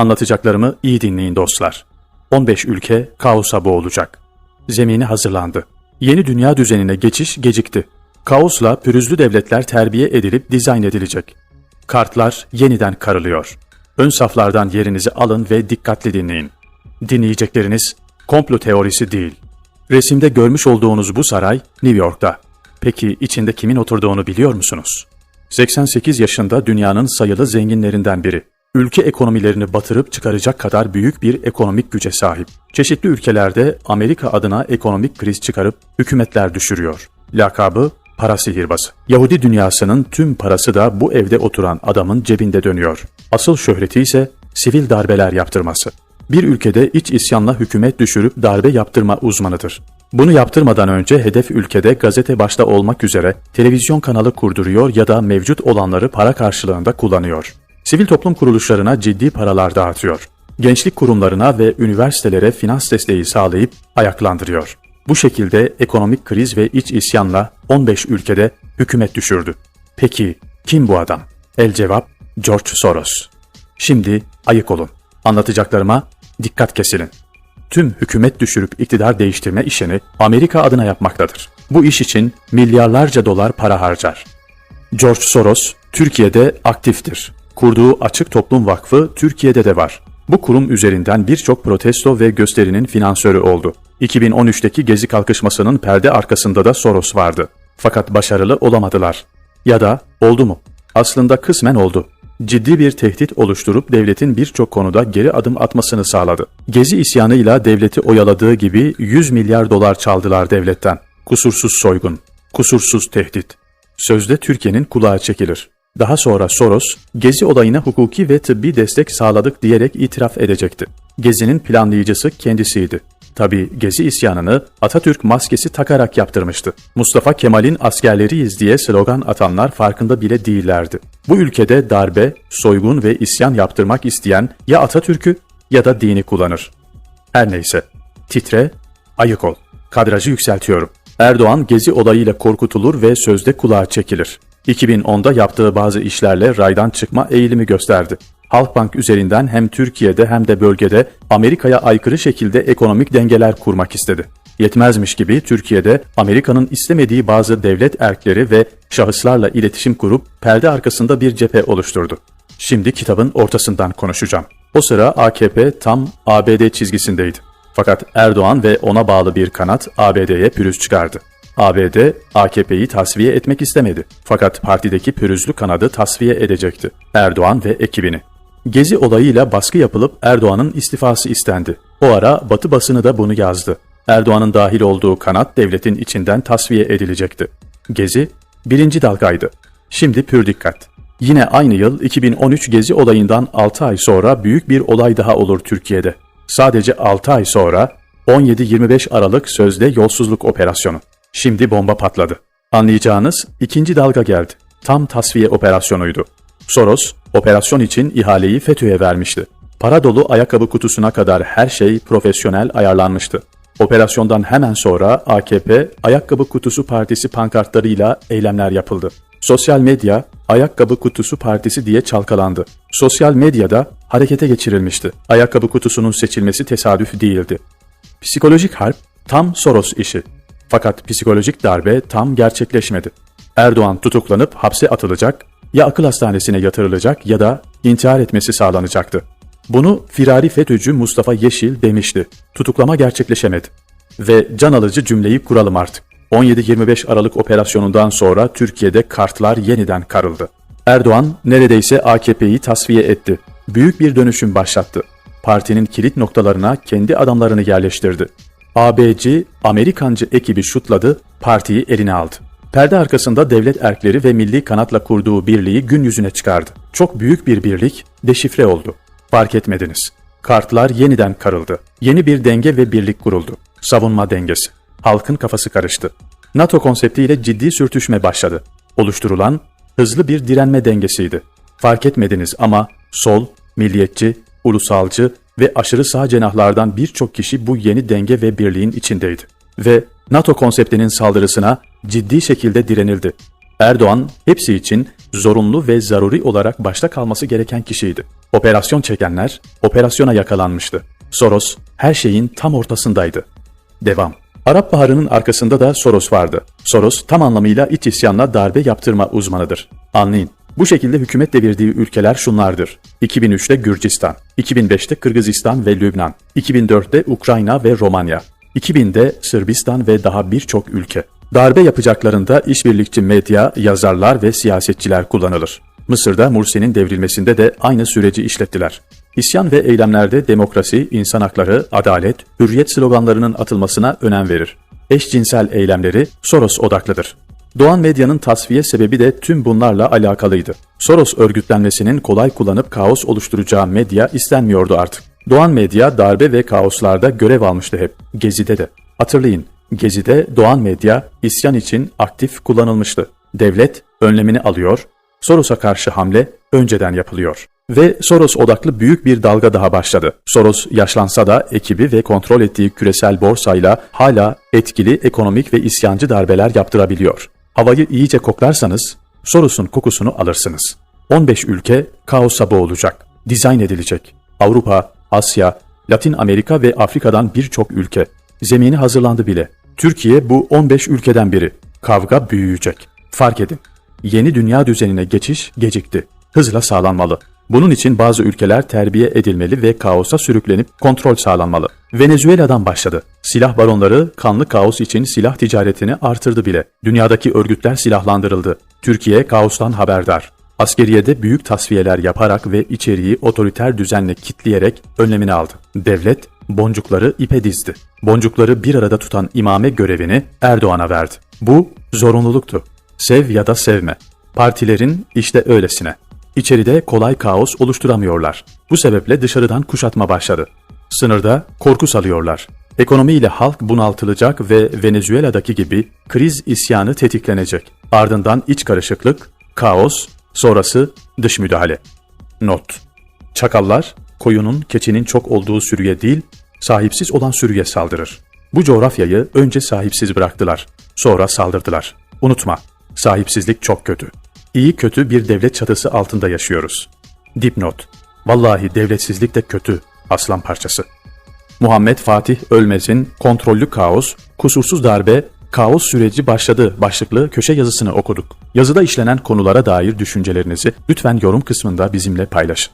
Anlatacaklarımı iyi dinleyin dostlar. 15 ülke kaosa boğulacak. Zemini hazırlandı. Yeni dünya düzenine geçiş gecikti. Kaosla pürüzlü devletler terbiye edilip dizayn edilecek. Kartlar yeniden karılıyor. Ön saflardan yerinizi alın ve dikkatli dinleyin. Dinleyecekleriniz komplo teorisi değil. Resimde görmüş olduğunuz bu saray New York'ta. Peki içinde kimin oturduğunu biliyor musunuz? 88 yaşında dünyanın sayılı zenginlerinden biri. Ülke ekonomilerini batırıp çıkaracak kadar büyük bir ekonomik güce sahip. Çeşitli ülkelerde Amerika adına ekonomik kriz çıkarıp hükümetler düşürüyor. Lakabı para sihirbazı. Yahudi dünyasının tüm parası da bu evde oturan adamın cebinde dönüyor. Asıl şöhreti ise sivil darbeler yaptırması. Bir ülkede iç isyanla hükümet düşürüp darbe yaptırma uzmanıdır. Bunu yaptırmadan önce hedef ülkede gazete başta olmak üzere televizyon kanalı kurduruyor ya da mevcut olanları para karşılığında kullanıyor. Sivil toplum kuruluşlarına ciddi paralar dağıtıyor. Gençlik kurumlarına ve üniversitelere finans desteği sağlayıp ayaklandırıyor. Bu şekilde ekonomik kriz ve iç isyanla 15 ülkede hükümet düşürdü. Peki kim bu adam? El cevap George Soros. Şimdi ayık olun. Anlatacaklarıma dikkat kesilin. Tüm hükümet düşürüp iktidar değiştirme işini Amerika adına yapmaktadır. Bu iş için milyarlarca dolar para harcar. George Soros Türkiye'de aktiftir. Kurduğu Açık Toplum Vakfı Türkiye'de de var. Bu kurum üzerinden birçok protesto ve gösterinin finansörü oldu. 2013'teki Gezi kalkışmasının perde arkasında da Soros vardı. Fakat başarılı olamadılar. Ya da oldu mu? Aslında kısmen oldu. Ciddi bir tehdit oluşturup devletin birçok konuda geri adım atmasını sağladı. Gezi isyanıyla devleti oyaladığı gibi 100 milyar dolar çaldılar devletten. Kusursuz soygun, kusursuz tehdit. Sözde Türkiye'nin kulağı çekilir. Daha sonra Soros, Gezi olayına hukuki ve tıbbi destek sağladık diyerek itiraf edecekti. Gezi'nin planlayıcısı kendisiydi. Tabi Gezi isyanını Atatürk maskesi takarak yaptırmıştı. Mustafa Kemal'in askerleriyiz diye slogan atanlar farkında bile değillerdi. Bu ülkede darbe, soygun ve isyan yaptırmak isteyen ya Atatürk'ü ya da dini kullanır. Her neyse. Titre, ayık ol. Kadrajı yükseltiyorum. Erdoğan Gezi olayıyla korkutulur ve sözde kulağa çekilir. 2010'da yaptığı bazı işlerle raydan çıkma eğilimi gösterdi. Halkbank üzerinden hem Türkiye'de hem de bölgede Amerika'ya aykırı şekilde ekonomik dengeler kurmak istedi. Yetmezmiş gibi Türkiye'de Amerika'nın istemediği bazı devlet erkleri ve şahıslarla iletişim kurup perde arkasında bir cephe oluşturdu. Şimdi kitabın ortasından konuşacağım. O sıra AKP tam ABD çizgisindeydi. Fakat Erdoğan ve ona bağlı bir kanat ABD'ye pürüz çıkardı. ABD, AKP'yi tasfiye etmek istemedi. Fakat partideki pürüzlü kanadı tasfiye edecekti. Erdoğan ve ekibini. Gezi olayıyla baskı yapılıp Erdoğan'ın istifası istendi. O ara Batı basını da bunu yazdı. Erdoğan'ın dahil olduğu kanat devletin içinden tasfiye edilecekti. Gezi birinci dalgaydı. Şimdi pür dikkat. Yine aynı yıl 2013 Gezi olayından 6 ay sonra büyük bir olay daha olur Türkiye'de. Sadece 6 ay sonra 17-25 Aralık sözde yolsuzluk operasyonu. Şimdi bomba patladı. Anlayacağınız ikinci dalga geldi. Tam tasfiye operasyonuydu. Soros, operasyon için ihaleyi FETÖ'ye vermişti. Para dolu ayakkabı kutusuna kadar her şey profesyonel ayarlanmıştı. Operasyondan hemen sonra AKP Ayakkabı Kutusu Partisi pankartlarıyla eylemler yapıldı. Sosyal medya Ayakkabı Kutusu Partisi diye çalkalandı. Sosyal medyada harekete geçirilmişti. Ayakkabı kutusunun seçilmesi tesadüf değildi. Psikolojik harp tam Soros işi. Fakat psikolojik darbe tam gerçekleşmedi. Erdoğan tutuklanıp hapse atılacak, ya akıl hastanesine yatırılacak ya da intihar etmesi sağlanacaktı. Bunu firari FETÖ'cü Mustafa Yeşil demişti. Tutuklama gerçekleşemedi. Ve can alıcı cümleyi kuralım artık. 17-25 Aralık operasyonundan sonra Türkiye'de kartlar yeniden karıldı. Erdoğan neredeyse AKP'yi tasfiye etti. Büyük bir dönüşüm başlattı. Partinin kilit noktalarına kendi adamlarını yerleştirdi. ABC, Amerikancı ekibi şutladı, partiyi eline aldı. Perde arkasında devlet erkleri ve milli kanatla kurduğu birliği gün yüzüne çıkardı. Çok büyük bir birlik deşifre oldu. Fark etmediniz. Kartlar yeniden karıldı. Yeni bir denge ve birlik kuruldu. Savunma dengesi. Halkın kafası karıştı. NATO konseptiyle ciddi sürtüşme başladı. Oluşturulan hızlı bir direnme dengesiydi. Fark etmediniz ama sol, milliyetçi, ulusalcı ve aşırı sağ cenahlardan birçok kişi bu yeni denge ve birliğin içindeydi. Ve NATO konseptinin saldırısına ciddi şekilde direnildi. Erdoğan hepsi için zorunlu ve zaruri olarak başta kalması gereken kişiydi. Operasyon çekenler operasyona yakalanmıştı. Soros her şeyin tam ortasındaydı. Devam. Arap Baharı'nın arkasında da Soros vardı. Soros tam anlamıyla iç isyanla darbe yaptırma uzmanıdır. Anlayın. Bu şekilde hükümet devirdiği ülkeler şunlardır. 2003'te Gürcistan, 2005'te Kırgızistan ve Lübnan, 2004'te Ukrayna ve Romanya, 2000'de Sırbistan ve daha birçok ülke. Darbe yapacaklarında işbirlikçi medya, yazarlar ve siyasetçiler kullanılır. Mısır'da Mursi'nin devrilmesinde de aynı süreci işlettiler. İsyan ve eylemlerde demokrasi, insan hakları, adalet, hürriyet sloganlarının atılmasına önem verir. Eşcinsel eylemleri Soros odaklıdır. Doğan medyanın tasfiye sebebi de tüm bunlarla alakalıydı. Soros örgütlenmesinin kolay kullanıp kaos oluşturacağı medya istenmiyordu artık. Doğan medya darbe ve kaoslarda görev almıştı hep. Gezi'de de. Hatırlayın, Gezi'de Doğan medya isyan için aktif kullanılmıştı. Devlet önlemini alıyor, Soros'a karşı hamle önceden yapılıyor. Ve Soros odaklı büyük bir dalga daha başladı. Soros yaşlansa da ekibi ve kontrol ettiği küresel borsayla hala etkili ekonomik ve isyancı darbeler yaptırabiliyor. Havayı iyice koklarsanız Soros'un kokusunu alırsınız. 15 ülke kaosa boğulacak, dizayn edilecek. Avrupa, Asya, Latin Amerika ve Afrika'dan birçok ülke. Zemini hazırlandı bile. Türkiye bu 15 ülkeden biri. Kavga büyüyecek. Fark edin. Yeni dünya düzenine geçiş gecikti. Hızla sağlanmalı. Bunun için bazı ülkeler terbiye edilmeli ve kaosa sürüklenip kontrol sağlanmalı. Venezuela'dan başladı. Silah baronları kanlı kaos için silah ticaretini artırdı bile. Dünyadaki örgütler silahlandırıldı. Türkiye kaostan haberdar. Askeriyede büyük tasfiyeler yaparak ve içeriği otoriter düzenle kitleyerek önlemini aldı. Devlet boncukları ipe dizdi. Boncukları bir arada tutan imame görevini Erdoğan'a verdi. Bu zorunluluktu. Sev ya da sevme. Partilerin işte öylesine. İçeride kolay kaos oluşturamıyorlar. Bu sebeple dışarıdan kuşatma başladı. Sınırda korku salıyorlar. Ekonomiyle halk bunaltılacak ve Venezuela'daki gibi kriz isyanı tetiklenecek. Ardından iç karışıklık, kaos, sonrası dış müdahale. Not. Çakallar, koyunun, keçinin çok olduğu sürüye değil, sahipsiz olan sürüye saldırır. Bu coğrafyayı önce sahipsiz bıraktılar, sonra saldırdılar. Unutma, sahipsizlik çok kötü. İyi kötü bir devlet çatısı altında yaşıyoruz. Dipnot. Vallahi devletsizlik de kötü, aslan parçası. Muhammed Fatih Ölmez'in Kontrollü Kaos, Kusursuz Darbe, Kaos Süreci Başladı başlıklı köşe yazısını okuduk. Yazıda işlenen konulara dair düşüncelerinizi lütfen yorum kısmında bizimle paylaşın.